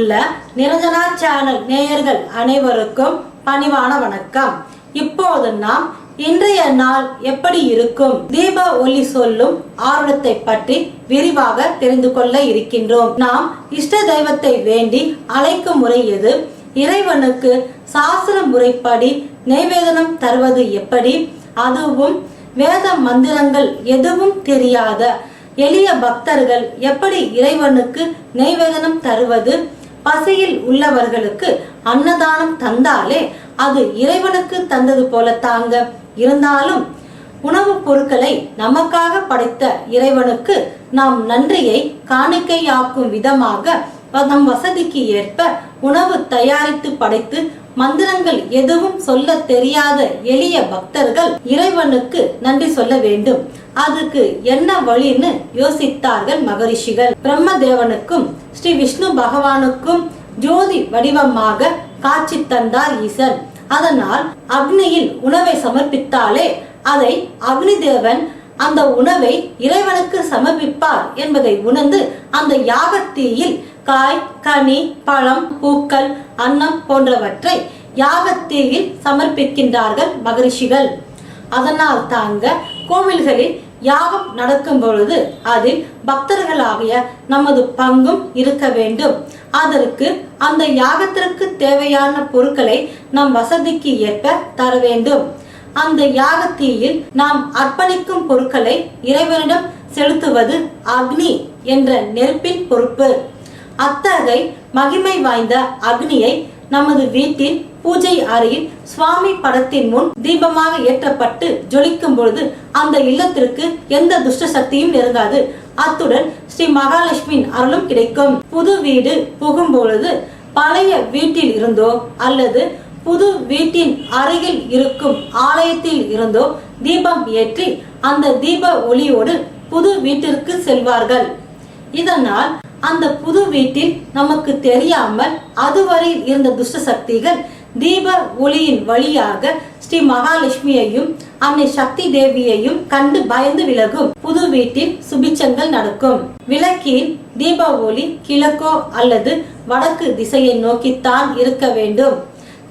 உள்ள நிரஞ்சனா சேனல் நேயர்கள் அனைவருக்கும் பணிவான வணக்கம். இப்போது நாம் இன்றைய நாள் எப்படி இருக்கும்? தீப ஒளி சொல்லும் ஆர்வத்தை பற்றி விரிவாக தெரிந்து கொள்ள இருக்கின்றோம். நாம் இஷ்ட தெய்வத்தை வேண்டி அழைக்கும் முறை எது? இறைவனுக்கு சாஸ்திர முறைப்படி நைவேதனம் தருவது எப்படி? அதுவும் வேத மந்திரங்கள் எதுவும் தெரியாத எளிய பக்தர்கள் எப்படி இறைவனுக்கு நெய்வேதனம் தருவது? பசியில் உள்ளவர்களுக்கு அன்னதானம் தந்தாலே அது இறைவனுக்கு தந்தது போல தாங்க. இருந்தாலும் உணவுப் பொருட்களை நமக்காக படைத்த இறைவனுக்கு நாம் நன்றியை காணிக்கையாக்கும் விதமாக நம் வசதிக்கு ஏற்ப உணவு தயாரித்து படைத்து மந்திரங்கள் எதுவும் சொல்ல தெரியாத எளிய பக்தர்கள் இறைவனுக்கு நன்றி சொல்ல வேண்டும். அதுக்கு என்ன வழின்னு யோசித்தார்கள் மகரிஷிகள். பிரம்ம தேவனுக்கும் ஸ்ரீ விஷ்ணு பகவானுக்கும் ஜோதி வடிவமாக காட்சி தந்தார் ஈசன். அதனால் அக்னியில் உணவை சமர்ப்பித்தாலே அதை அக்னி தேவன் அந்த உணவை இறைவனுக்கு சமர்ப்பிப்பார் என்பதை உணர்ந்து அந்த யாகத்தீயில் காய் கனி பழம் பூக்கள் அன்னம் போன்றவற்றை யாகத்தீயில் சமர்ப்பிக்கின்றார்கள் மகரிஷிகள். அதனால் தாங்க கோவில்களில் யாகம் நடக்கும் பொழுது அதில் பக்தர்களாகிய நமது பங்கும் இருக்க வேண்டும். அதற்கு அந்த யாகத்திற்கு தேவையான பொருட்களை நம் வசதிக்கு ஏற்ப தர வேண்டும். அந்த யாகத்தீயில் நாம் அர்ப்பணிக்கும் பொருட்களை இறைவனிடம் செலுத்துவது அக்னி என்ற நெருப்பின் பொறுப்பு. அத்தகை மகிமை வாய்ந்த அக்னியை நமது வீட்டில் பூஜை அறையில் சுவாமி படத்தின் முன் தீபமாக ஏற்றப்பட்டு ஜொலிக்கும் பொழுது அந்த இல்லத்திற்கு எந்த துஷ்ட சக்தியும் நெருங்காது. அத்துடன் ஸ்ரீ மகாலட்சுமியின் அருளும் கிடைக்கும். புது வீடு புகும் பொழுது பழைய வீட்டில் இருந்தோ அல்லது புது வீட்டின் அருகில் இருக்கும் ஆலயத்தில் இருந்தோ தீபம் ஏற்றி அந்த தீப ஒளியோடு புது வீட்டிற்கு செல்வார்கள். இதனால் அந்த புது வீட்டில் நமக்கு தெரியாமல் அதுவரை இருந்த துஷ்ட சக்திகள் தீப ஒளியின் வழியாக ஸ்ரீ மகாலட்சுமியையும் அன்னை சக்தி தேவியையும் கண்டு பயந்து விலகும் புது வீட்டில் சுபிச்சங்கள் நடக்கும். விளக்கின் தீப ஒளி கிழக்கோ அல்லது வடக்கு திசையை நோக்கித்தான் இருக்க வேண்டும்.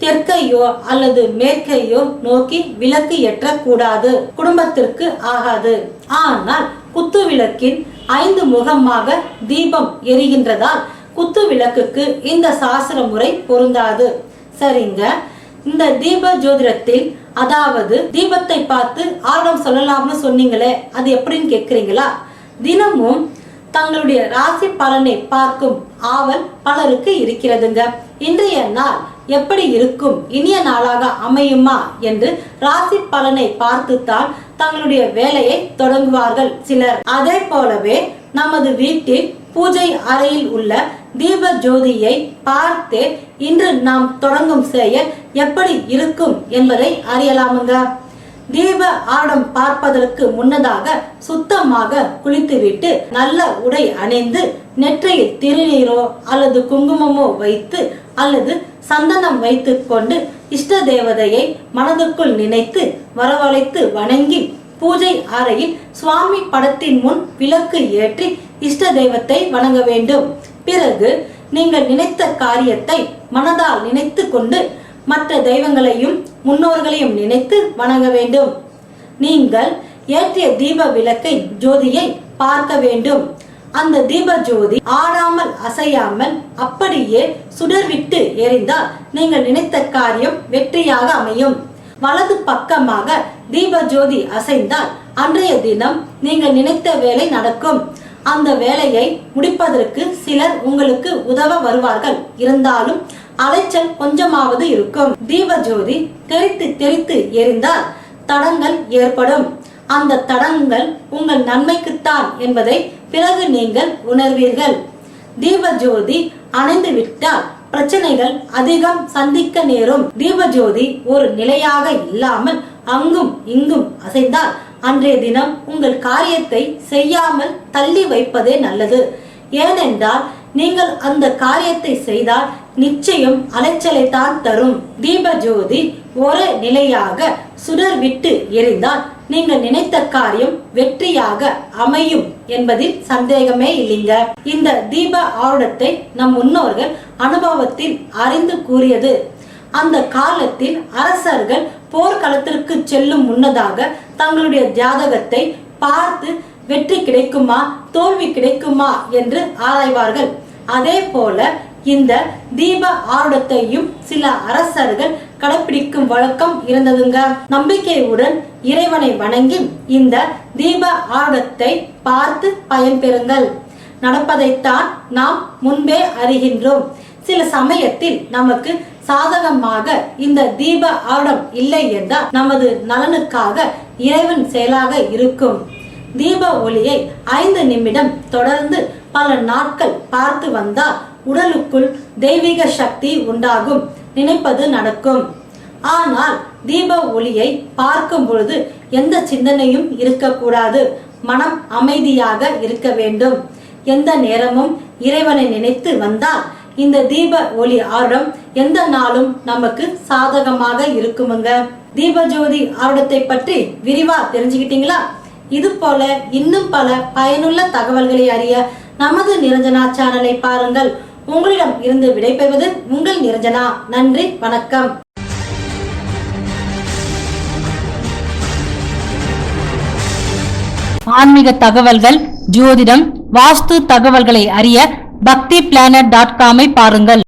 தெற்கையோ அல்லது மேற்கையோ நோக்கி விளக்கு ஏற்றக்கூடாது. குடும்பத்திற்கு ஆகாது. ஆனால் குத்து விளக்கின் ஐந்து முகமாக தீபம் எரிகின்றதால் குத்து விளக்குக்கு இந்த சாஸ்திர முறை பொருந்தாது. சரிங்க. இந்த தீப ஜோதிடத்தில் அதாவது தீபத்தை பார்த்து ஆர்வம் சொல்லலாம்னு சொன்னீங்களே அது எப்படின்னு கேக்குறீங்களா தினமும் தங்களுடைய ராசி பலனை பார்க்கும் ஆவல் பலருக்கு இருக்கிறதுங்க. இன்றைய நாள் எப்படி இருக்கும்? இனிய நாளாக அமையுமா? என்று ராசி பலனை பார்த்துத்தான் தங்களுடைய வேலையை தொடங்குவார்கள் சிலர். அதே போலவே நமது வீட்டில் பூஜை அறையில் உள்ள தீப ஜோதியை பார்த்து இன்று நாம் தொடங்கும் செயல் எப்படி இருக்கும் என்பதை அறியலாமுங்க. தீப ஆடம் பார்ப்பதற்கு முன்னதாக சுத்தமாக குளித்துவிட்டு நல்ல உடை அணிந்து நெற்றியில் திருநீரோ அல்லது குங்குமமோ வைத்து அல்லது சந்தனம் வைத்துக்கொண்டு இஷ்ட தேவதையை மனதுக்குள் நினைத்து வரவழைத்து வணங்கி பூஜை அறையில் சுவாமி படத்தின் முன் விளக்கு ஏற்றி இஷ்ட தெய்வத்தை வணங்க வேண்டும். பிறகு நீங்கள் நினைத்த காரியத்தை மனதால் நினைத்து கொண்டு மற்ற தெய்வங்களையும் முன்னோர்களையும் நினைத்து வணங்க வேண்டும். நீங்கள் ஏற்றிய தீப விளக்கை ஜோதியை பார்க்க வேண்டும். அந்த தீப ஜோதி ஆடாமல் அசையாமல் அப்படியே சுடர்விட்டு எரிந்தால் நீங்கள் நினைத்த காரியம் வெற்றியாக அமையும். வலது பக்கமாக தீப ஜோதி அசைந்தால் அன்றைய தினம் நீங்கள் நினைத்த வேலை நடக்கும். அந்த வேலையை முடிப்பதற்கு சிலர் உங்களுக்கு உதவ வருவார்கள். இருந்தாலும் அலைச்சல் கொஞ்சமாவது இருக்கும். தீப ஜோதி தெரித்து தெரித்து எரிந்தால் தடங்கள் ஏற்படும். அந்த தடங்கள் உங்கள் நன்மைக்குத்தான் என்பதை பிறகு நீங்கள் உணர்வீர்கள். தீப ஜோதி அணைந்து விட்டால் பிரச்சனைகள் அதிகம் சந்திக்க நேரும். தீபஜோதி ஒரு நிலையாக இல்லாமல் அங்கும் இங்கும் அசைந்தால் அன்றைய தினம் உங்கள் காரியத்தை செய்யாமல் தள்ளி வைப்பதே நல்லது. ஏனென்றால் நீங்கள் அந்த காரியத்தை செய்தால் நிச்சயம் அலைச்சலை தான் தரும். தீப ஜோதி ஒரு நிலையாக சுடர் விட்டு எரிந்தால் நீங்கள் நினைத்த காரியம் வெற்றியாக அமையும் என்பதில் சந்தேகமே இல்லைங்க. இந்த தீப ஆருடத்தை நம் முன்னோர்கள் அனுபவத்தில் அறிந்து கூறியது. அந்த காலத்தில் அரசர்கள் போர்க்களத்திற்கு செல்லும் முன்னதாக தங்களுடைய ஜாதகத்தை பார்த்து வெற்றி கிடைக்குமா? தோல்வி கிடைக்குமா? என்று ஆராய்வார்கள். அதே போல இந்த தீப ஆருடத்தையும் சில அரசர்கள் கடைபிடிக்கும் வழக்கம் இருந்ததுங்க. நம்பிக்கையுடன் இறைவனை வணங்கி இந்த தீப ஆருடத்தை பார்த்து பயன்பெறுங்கள். நடப்பதைத்தான் நாம் முன்பே அறிகின்றோம். சில சமயத்தில் நமக்கு சாதகமாக இந்த தீப ஆருடம் இல்லை என்றால் நமது நலனுக்காக இறைவன் செயலாக இருக்கும். தீப ஒளியை ஐந்து நிமிடம் தொடர்ந்து பல நாட்கள் பார்த்து வந்தால் உடலுக்குள் தெய்வீக சக்தி உண்டாகும். நினைப்பது நடக்கும். ஆனால் தீப ஒளியை பார்க்கும் பொழுது எந்த சிந்தனையும் இருக்கக்கூடாது. மனம் அமைதியாக இருக்க வேண்டும். எந்த நேரமும் இறைவனை நினைத்து வந்தால் இந்த தீப ஒளி ஆருடம் எந்த நாளும் நமக்கு சாதகமாக இருக்குமுங்க. தீப ஜோதி பற்றி விரிவா தெரிஞ்சுக்கிட்டீங்களா? இது போல இன்னும் பல பயனுள்ள தகவல்களை அறிய நமது நிரஞ்சனா சேனலை பாருங்கள். உங்களிடம் இருந்து விடைபெறுவது உங்கள் நிரஞ்சனா. நன்றி வணக்கம். ஆன்மீக தகவல்கள் ஜோதிடம் வாஸ்து தகவல்களை அறிய பக்தி பிளானட் டாட் காமை பாருங்கள்.